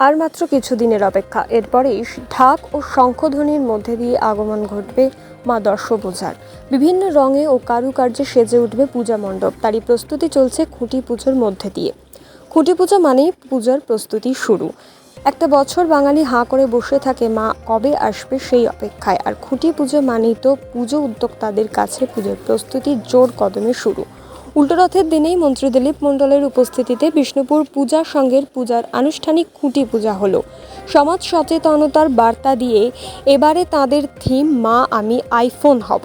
আর মাত্র কিছুদিনের অপেক্ষা। এরপরেই ঢাক ও শঙ্খধ্বনির মধ্যে দিয়ে আগমন ঘটবে মা দর্শপূজার বিভিন্ন রঙে ও কারুকার্যে সেজে উঠবে পূজা মণ্ডপ। তারই প্রস্তুতি চলছে খুঁটি পুজোর মধ্যে দিয়ে। খুঁটি পুজো মানেই পূজার প্রস্তুতি শুরু। একটা বছর বাঙালি হাঁ করে বসে থাকে মা কবে আসবে সেই অপেক্ষায়। আর খুঁটি পুজো মানেই তো পুজো উদ্যোক্তাদের কাছে পুজোর প্রস্তুতি জোর কদমে শুরু। উল্টোরথের দিনেই মন্ত্রী দিলীপ মণ্ডলের উপস্থিতিতে বিষ্ণুপুর পূজা সংঘের পূজার আনুষ্ঠানিক খুঁটি পূজা হলো। সমাজ সচেতনতার বার্তা দিয়ে এবারে তাদের থিম, মা, আমি আইফোন হব।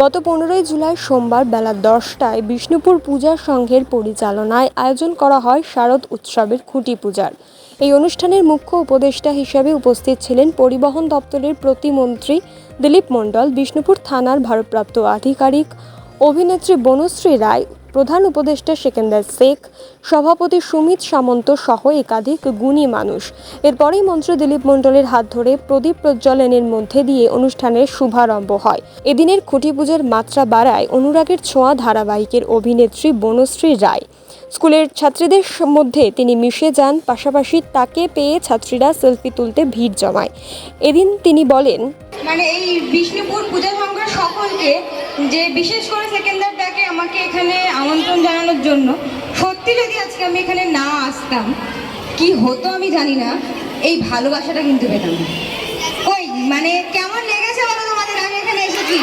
গত পনেরোই জুলাই সোমবার বেলা দশটায় বিষ্ণুপুর পূজা সংঘের পরিচালনায় আয়োজন করা হয় শারদ উৎসবের খুঁটি পূজার। এই অনুষ্ঠানের মুখ্য উপদেষ্টা হিসেবে উপস্থিত ছিলেন পরিবহন দপ্তরের প্রতিমন্ত্রী দিলীপ মণ্ডল, বিষ্ণুপুর থানার ভারপ্রাপ্ত আধিকারিক, অভিনেত্রী বনশ্রী রায় প্রধান উপদেষ্টা সেকেন্দার শেখ, সভাপতি সুমিত সামন্ত সহ একাধিক গুণী মানুষ। এরপরেই মন্ত্রী দিলীপ মণ্ডলের হাত ধরে প্রদীপ প্রজ্বলনের মধ্যে দিয়ে অনুষ্ঠানের শুভারম্ভ হয়। এদিনের খুঁটি পুজোর মাত্রা বাড়ায় অনুরাগের ছোঁয়া ধারাবাহিকের অভিনেত্রী বনশ্রী রায়। স্কুলের ছাত্রীদের মধ্যে তিনি মিশে যান, পাশাপাশি তাকে পেয়ে ছাত্রীরা সেলফি তুলতে ভিড় জমায়। এদিন তিনি বলেন মানে এই বিষ্ণুপুর পূজা সংঘের সকলকে, যে বিশেষ করে সেকেন্দার জন্য। সত্যি যদি আজকে আমি এখানে না আসতাম, কি হতো আমি জানি না, এই ভালোবাসাটা কিন্তু পেতাম। ওই মানে কেমন লেগেছে বলো তোমাদের? আমি এখানে এসেছি।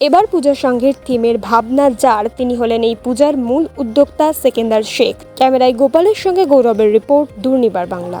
এবার পূজা সংঘের থিমের ভাবনা যার, তিনি হলেন এই পূজার মূল উদ্যোক্তা সেকেন্দার শেখ। ক্যামেরায় গোপালের সঙ্গে গৌরবের রিপোর্ট, দুর্নিবার বাংলা।